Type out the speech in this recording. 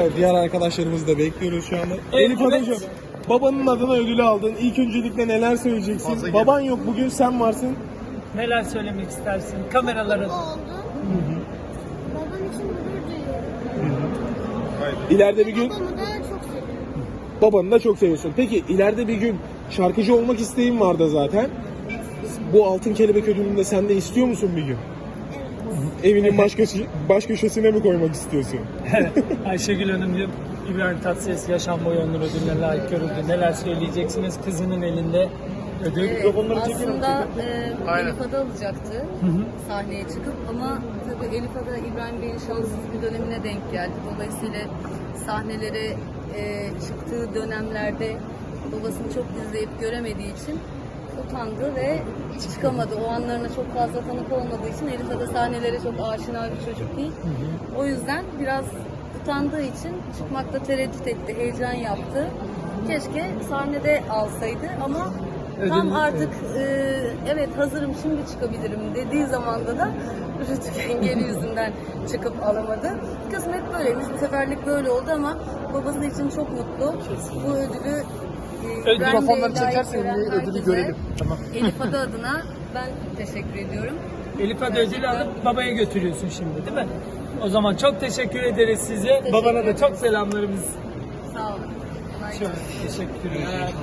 Evet, diğer arkadaşlarımızı da bekliyoruz şu anda. Evet, Elif evet. Babanın adına ödülü aldın. İlk öncelikle neler söyleyeceksin? Baban yok bugün sen varsın. Neler söylemek istersin? Kameraların. oldu. Babam için gurur duyuyorum. İleride bir gün Babamı da çok seviyorum. babanı da çok seviyorsun. Peki ileride bir gün şarkıcı olmak isteğin vardı zaten. Bu altın kelebek ödülünü de sen de istiyor musun bir gün? Evinin baş, köşe- baş köşesine mi koymak istiyorsun? Ayşegül Hanımcığım, İbrahim Tatlıses yaşam boyu onur ödülüne layık görüldü. Neler söyleyeceksiniz? Kızının elinde ödül. Evet, aslında e, Elif Ada alacaktı sahneye çıkıp ama tabii Elif Ada İbrahim Bey'in şanssız bir dönemine denk geldi. Dolayısıyla sahnelere e, çıktığı dönemlerde babasını çok izleyip göremediği için utandı ve hiç çıkamadı. O anlarına çok fazla tanık olmadığı için Elif Ada sahnelere çok aşina bir çocuk değil. O yüzden biraz utandığı için çıkmakta tereddüt etti, heyecan yaptı. Keşke sahnede alsaydı ama tam artık e, evet hazırım şimdi çıkabilirim dediği zamanda da rütük engeli yüzünden çıkıp alamadı. Kısmet böyleymiş. Bu seferlik böyle oldu ama babası için çok mutlu. Bu ödülü e, Ödül- İbrahim Mikrofonları çekersen ödülü görelim. Tamam. Elif Ada adına ben teşekkür ediyorum. Elif Ada ödülü alıp babaya götürüyorsun şimdi değil mi? O zaman çok teşekkür ederiz size. Babana da çok selamlarımız. Sağ olun. Çok teşekkür ederim.